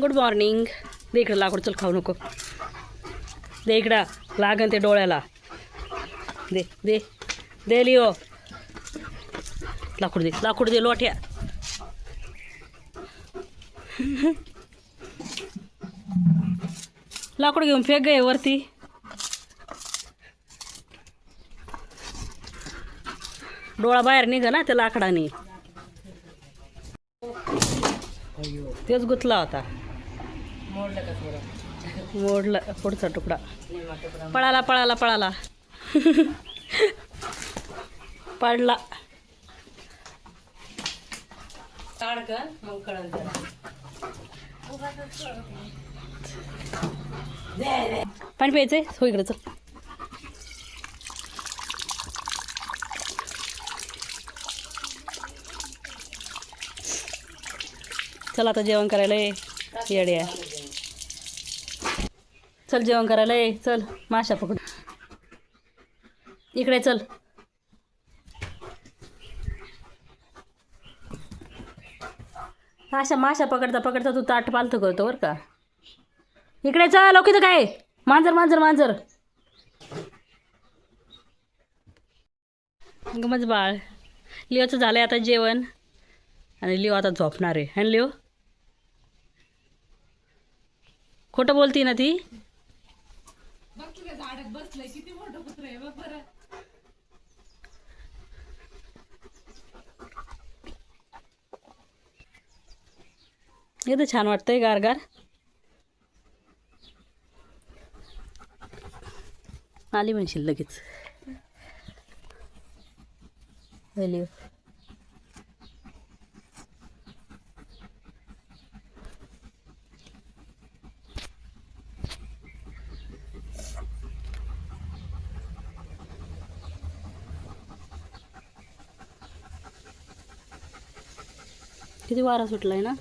Good morning दे इकडं लाकूड चल खाऊ नको. दे इकडं लागन ते डोळ्याला. दे दे दे लिओ. लाकूड दे लाकूड दे लोट्या लाकूड घेऊन फेक गे वरती. डोळा बाहेर निघ ना त्या लाकडाने. तेच गुतला होता. मोडला पुढचा तुकडा. पळाला पळाला पळाला. पडला. पाणी प्यायचंय? हो इकडे चल. चल आता जेवण करायला ये. येड्या. चल जेवण करायला ये चल. माशा पकड इकडे चल. माशा माशा पकडता पकडता तू ताट पालतो करतो बरं का. इकडे चल ओके तर काय? मांजर मांजर मांजर. ग बाळ. लिओचं झालंय आता जेवण. आणि लिओ आता झोपणार आहे. आणि लिओ? खोटं बोलती ना ती? इथं छान वाटतंय गार गार आली म्हणशील लगेच. लिओ किती वारा सुटलाय ना?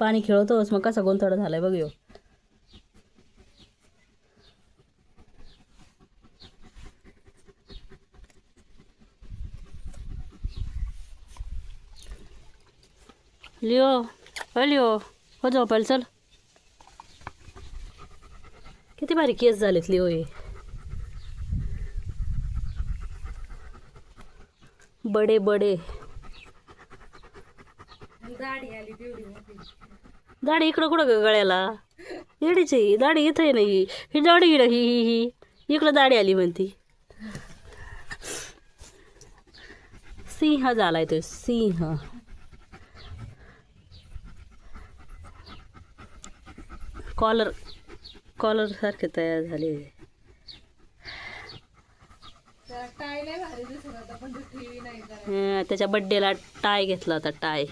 पाणी खेळवतोस मग कसा गोंधळ झालाय बघ ह्यो. लिओ हो लिओ हो झोपायला चल. किती भारी केस झालेत लिओ हे बडे बडे. दाढी इकडं कुठं ग गळ्याला? येडीच. दाढी इथं नाही. ही दाढी इकडं ही ही ही. इकडं दाढी आली म्हणती. सिंह झालाय तो सिंह. कॉलर कॉलर सारखे तयार झाले. त्याच्या बड्डेला टाय घेतला होता टाय.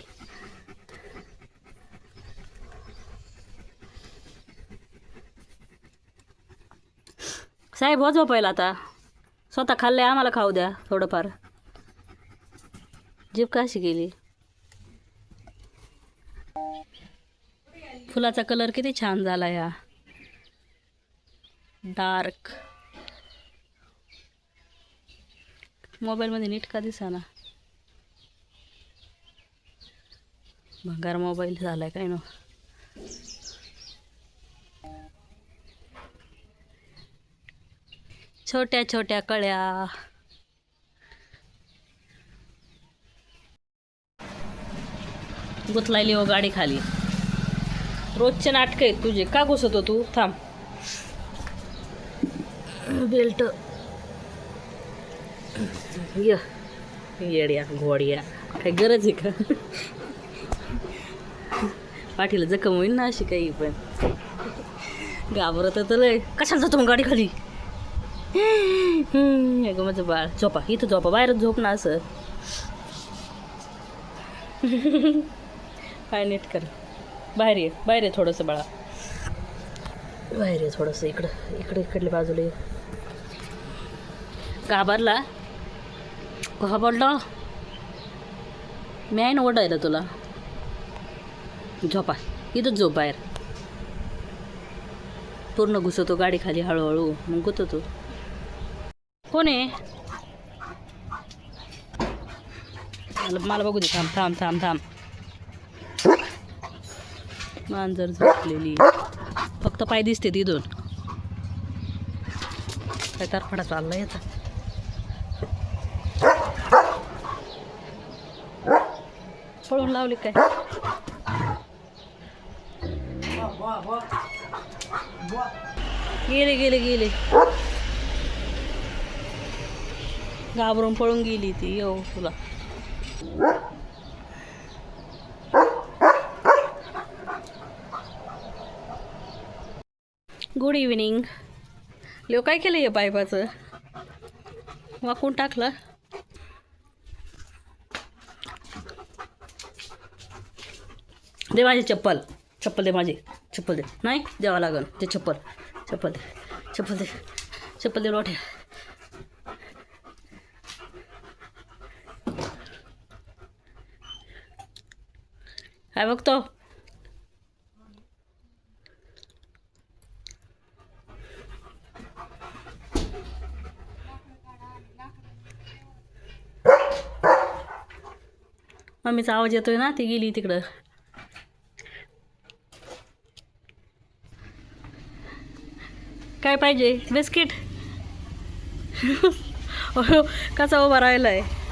साहेब हो झोपायला आता. स्वतः खाल्लंय आम्हाला खाऊ द्या थोडंफार. जीभ कशी गेली? फुलाचा कलर किती छान झाला ह्या डार्क मोबाईलमध्ये नीट का दिसाना? भंगार मोबाईल झालाय काय नो? छोट्या छोट्या कळ्या. गुतलायली हो गाडी खाली. रोजचे नाटक आहेत तुझे. का घुसतो तू? थांब. बेल्ट. येड्या घोड्या. काय गरज आहे का? पाठीला जखम होईल ना अशी काही पण. घाबरत तर लय. कशाला जातो मग गाडी खाली अगं माझं बाळ. झोपा. इथं झोपा. बाहेरच झोप ना असं. पाय नीट कर. बाहेर ये बाहेर ये थोडंसं बाळा. बाहेर ये थोडंसं इकडं इकडे इकडल्या बाजूला ये. घाबरला पडला मी आहे ना ओढायला तुला. झोपा इथंच झोप बाहेर. पूर्ण घुसतो गाडी खाली हळूहळू मग गुततो. कोण आहे? मला बघू दे थांब थांब थांब थांब. मांजर झोपलेली फक्त पाय दिसते ती दोन काय तारफडा चालला याचा पळून लावली काय? गेले गेले गेले. घाबरून पळून गेली ती येऊ तुला. गुड इव्हिनिंग लिओ काय केलं हे पायपाचं? वाकून टाकलं. दे माझी चप्पल. चप्पल दे माझी. चप्पल दे. नाही द्यावं लागेल. ते चप्पल. चप्पल दे. चप्पल दे. चप्पल दे लोटे काय बघतो? मम्मीचा आवाज येतोय ना ती गेली तिकडं. काय पाहिजे? बिस्किट? कसा उभा राहिला आहे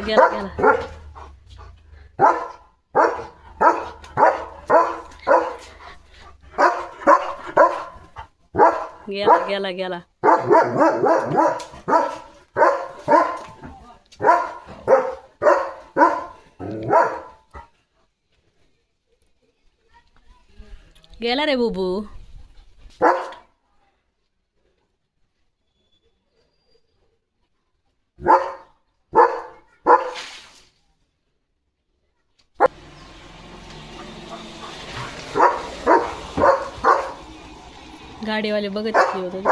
गेला गेला गेला गेला गेला. गेला रे बुबू. गाडीवाले बघत होते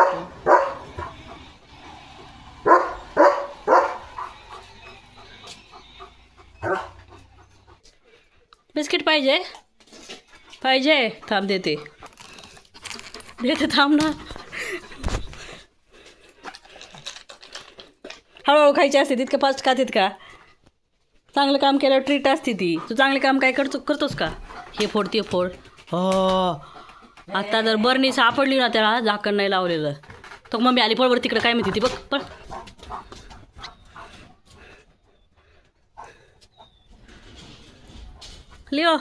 बिस्किट पाहिजे? पाहिजे? थांब देते. देते थांब ना. हळूहळू खायची असते तितकं फास्ट खातेत का? चांगलं काम केल्यावर ट्रीट असते ती. तू चांगले काम काय करतो करतोस का? हे फोड ते फोड. हो आता जर बरणी सापडली ना त्याला झाकण नाही लावलेलं. तर मम्मी आली पळवर तिकडं काय माहिती ती बघ पण लिओ.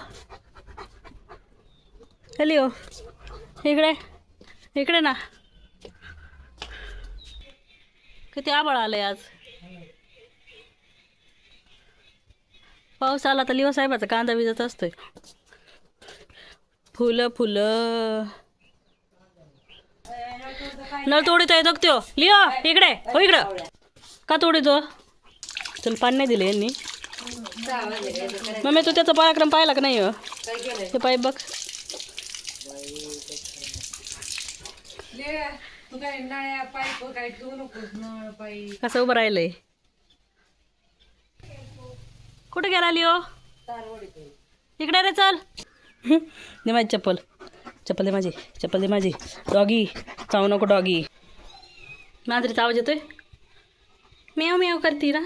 हे लिओ. इकडे इकडे ना. किती आबाळ आलंय आज. पाऊस आला तर लिओ साहेबाचा कांदा विजत असतोय. फुलं फुलं. नळ तोडीत आहे तो लिओ इकडे. हो इकडं. का तोडीतो हो? चल पाणी नाही दिले यांनी. मग तू त्याचा पराक्रम पाहिला का नाही हो? ते पाईप बघ. कसं उभं राहिलंय? कुठे गेला लिओ? इकडे रे चल. दे माझी चप्पल. चप्पल दे माझी चप्पल दे माझी. डॉगी चावू नको डॉगी मांजरीचा आवाज येतोय? मेव मेव करती ना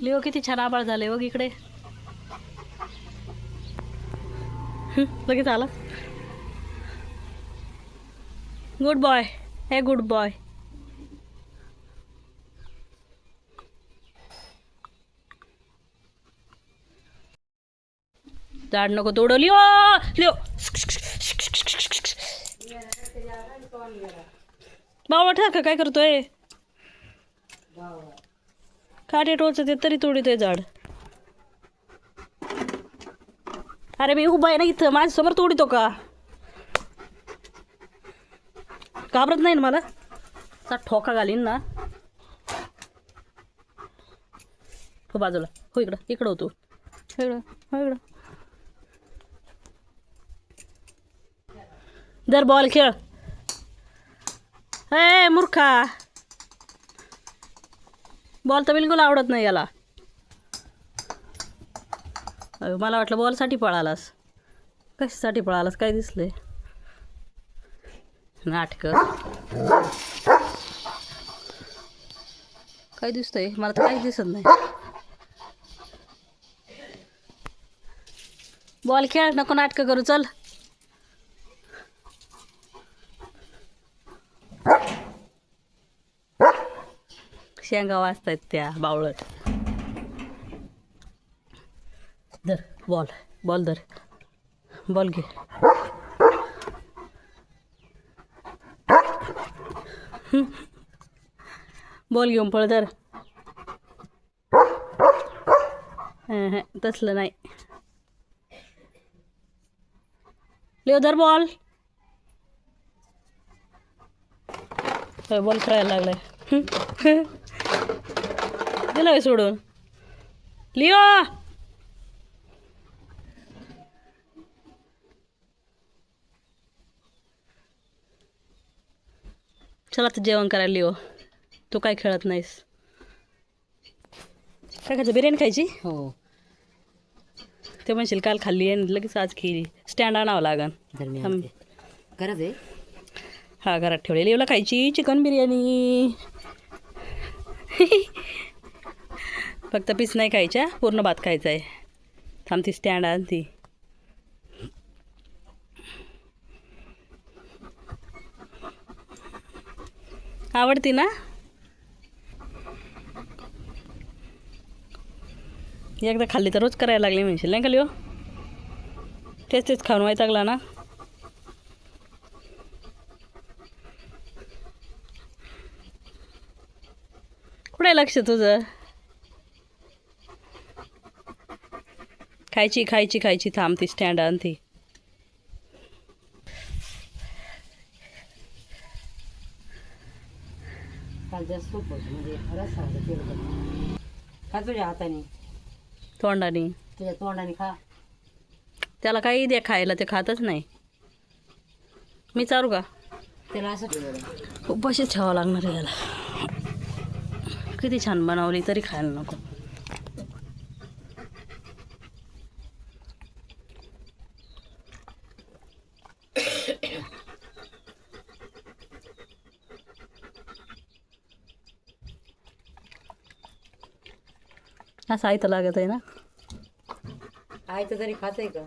लिओ किती छान आबाळ झाले बघ इकडे हं, लगेच आला. गुड बॉय हे गुड बॉय झाड नको तोडो. Leo Leo. बावळा ठरका काय करतोय? काटे टोचते तरी तोडीतोय झाड अरे मी उभा आहे ना इथं. माझ्यासमोर तोडितो का? घाबरत नाही ना मला? चा ठोका घालीन ना. हो बाजूला. हो इकडं. इकडं होतो इकडं. हो इकडं. दर बॉल खेळ. ए मूर्खा. बॉल तर बिलकुल आवडत नाही याला. मला वाटलं बॉलसाठी पळालास. कशासाठी पळालास? काय दिसले नाटक. काय दिसतंय? मला तर काहीच दिसत नाही. बॉल खेळ नको नाटकं करू चल. शेंगा वाजतायत त्या बावळट. धर बॉल बॉल धर. बॉल घे. बॉल घेऊन पळ धर. तसलं नाही. लिओ धर बॉल. बॉल खेळायला लागलाय. दिला सोडून. लिओ! चला तर जेवण करायला लिओ तू काय खेळत नाहीस? काय खायचं? बिर्याणी खायची? हो. ते म्हणशील काल खाल्ली आणि लगेच आज केली. स्टँड आणावं लागन. गरज आहे? हा घरात ठेवलेली एवढं खायची. चिकन बिर्याणी. फक्त पीस नाही खायच्या पूर्ण भात खायचा आहे थांब ती स्टँड आण ती. आवडती ना? एकदा खाल्ली तर रोज करायला लागली म्हणशील नाही का हो तेच तेच खाऊन वैतागला ना? कुठे लक्ष तुझं? खायची खायची खायची थांबती स्टँड आणती. काल जास्त सूप होतं म्हणजे खरंच सांगतो तेल खा तुझ्या हाताने. तोंडाने. तुझ्या तोंडाने खा. त्याला काही द्या खायला ते खातच नाही. मी चारू का? त्याला असं उपाशीच ठेवावं लागणार आहे याला. किती छान बनवली तरी खायला नको. असं आहे तर लागत आहे ना? आयतं तरी खातंय का?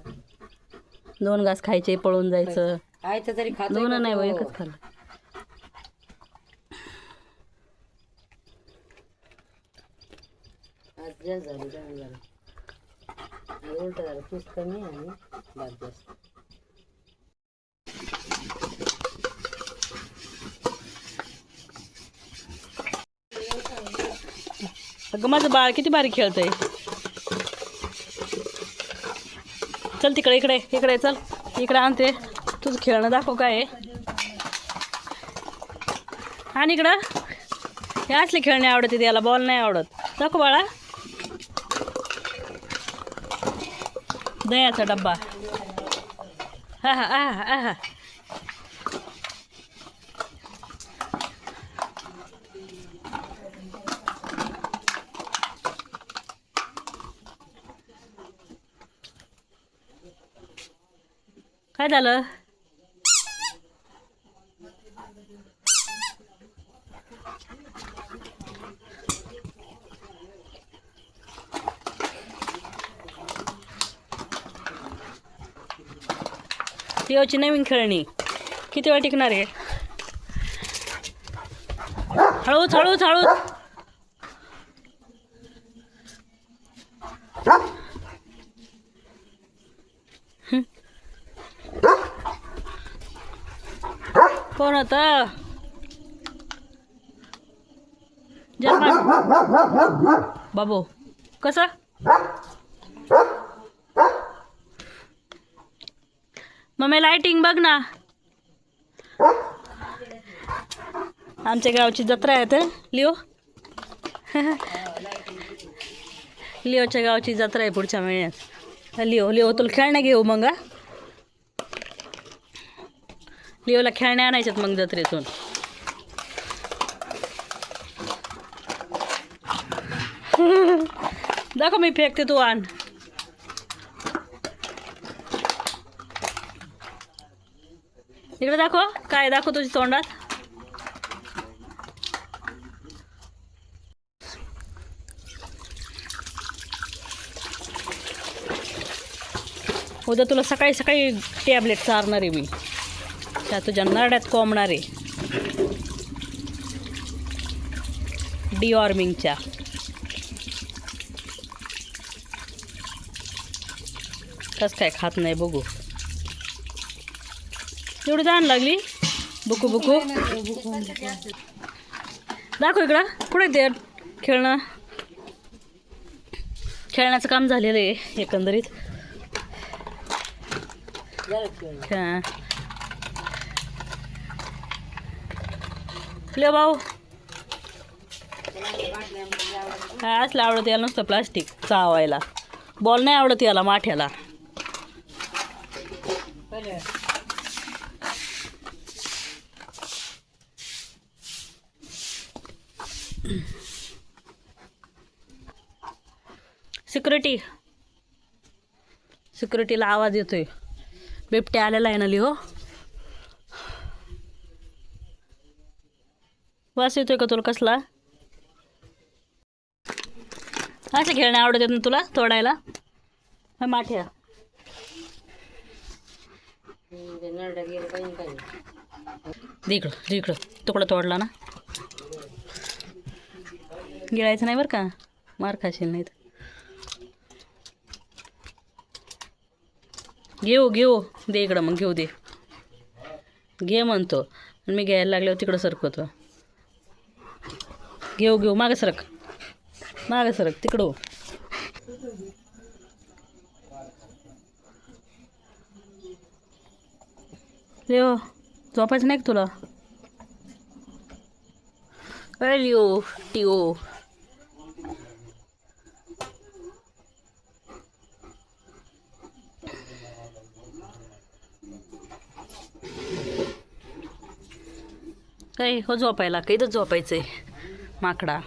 दोन घास खायचे पळून जायचं. आयतं तरी खातंय दोन नाही एकच खाल्लं. आज जास्त झाली झालं. उलट झालं पीस कमी आणि भात जास्त. अगं माझं बाळ किती भारी खेळतंय. चल तिकडे इकडे इकडे चल. इकडे आणते. तुझं खेळणं दाखव काय आणि इकडं. हे असले खेळणे आवडते त्याला बॉल नाही आवडत. दाखव बाळा. दह्याचा डब्बा. हा हा हा हा काय झालं? देवाची नवीन खेळणी. किती वेळ टिकणार आहे? हळूच हळूच हळूच. कोण होत बाबू कसं? मम्मी लाइटिंग बघ ना. आमच्या गावची जत्रा आहे तर लिओ. लिओच्या गावची जत्रा आहे पुढच्या महिन्यात. लिओ लिओ तुला खेळणं घेऊ मग हा? लिओला खेळण्या आणायच्यात मग जत्रेतून. दाखव मी फेकते तू आण. इकडे दाखव काय दाखव तुझ्या तोंडात. उद्या तुला सकाळी सकाळी टॅबलेट चारणार आहे मी. त्या तुझ्या नरड्यात कोंबणार आहे? डिऑर्मिंगच्या कस काय खात नाही बघू. एवढी जाण लागली? बुकू बुकू. दाखव इकडं. कुठे ते खेळणं? खेळण्याचं काम झालेलं आहे एकंदरीत. हा. ले भाऊ. काय असलं आवडत याला नुसतं प्लास्टिक चावायला. बॉल नाही आवडत याला माठ्याला सिक्युरिटी सिक्युरिटीला आवाज येतोय. बिबट्या आलेला आहे ना लिहो. वास येतोय का तुला कसला? असे खेळणे आवडत येत ना तुला तोडायला? माठ्या इकडं तुकडा तोडला ना. गिळायचं नाही बरं का? मार खाशील नाहीत घेऊ घेऊ. दे इकडं मग घेऊ दे. घे म्हणतो. आणि मी घ्यायला लागल्यावर तिकडं सरकवतो. घेऊ घेऊ. मागे सरक. मागं सरक. तिकडं हो. लिओ झोपायचं नाही का तुला? अरे लिओ टिओ. काय हो झोपायला. का इथंच आहे माकडा.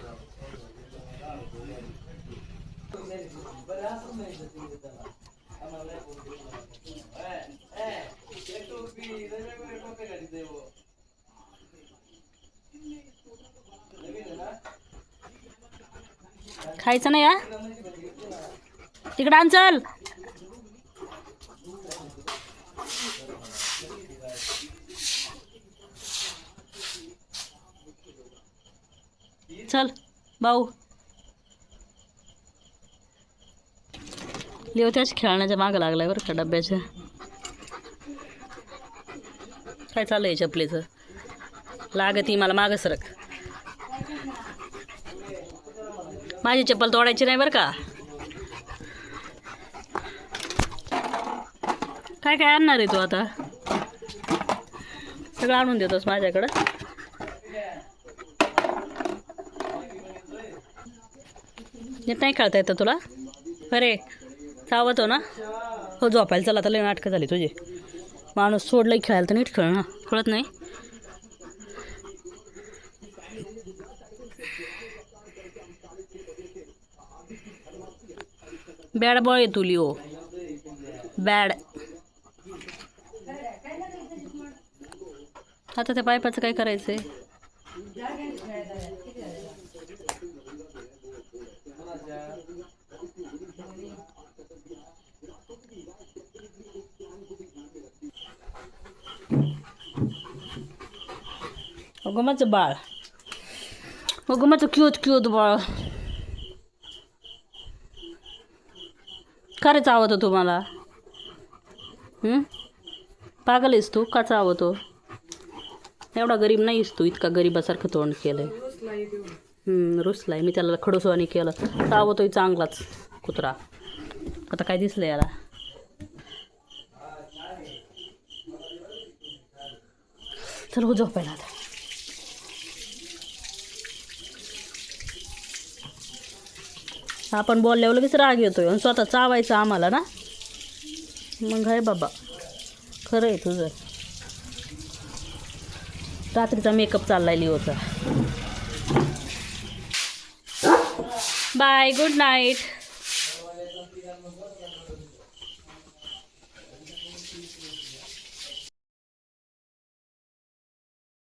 खायचं नाही या तिकडं चल चल भाऊ लिओ त्याच खेळण्याच्या मागं लागलाय बरं का डब्याच्या. काय चाललंय चपलीचं लागती मला मागं सरक. माझी चप्पल तोडायची नाही बरं का? काय काय आणणार आहे तू आता? सगळं आणून देतोस माझ्याकडं? येत नाही खेळता येतं तुला? अरे चावतो हो ना. हो झोपायला चला आता लई नाटकं झाली तुझे. माणूस सोडलं खेळायला तर नीट खेळ ना. कळत नाही. बॅड बॉय आहे तुली हो. बॅड. आता त्या पायपाचं काय करायचं आहे अगं माझं बाळ अगं माझं क्यूत क्यूत बाळ का रे चावतो तुम्हाला पागल आहेस तू का चावतो एवढा गरीब नाहीस तू इतका गरीबासारखं तोंड केलंय हं, रुसलाय मी त्याला खडूसवानी केलं चावतोय चांगलाच कुत्रा आता काय दिसलं याला चल हो झोपायला आता आपण बोलल्यावर लगेच राग येतोय. आणि स्वतः चावायचं आम्हाला ना? मग आहे बाबा. खरं आहे तुझं. रात्रीचा मेकअप चाललाय लिओचा. Bye good night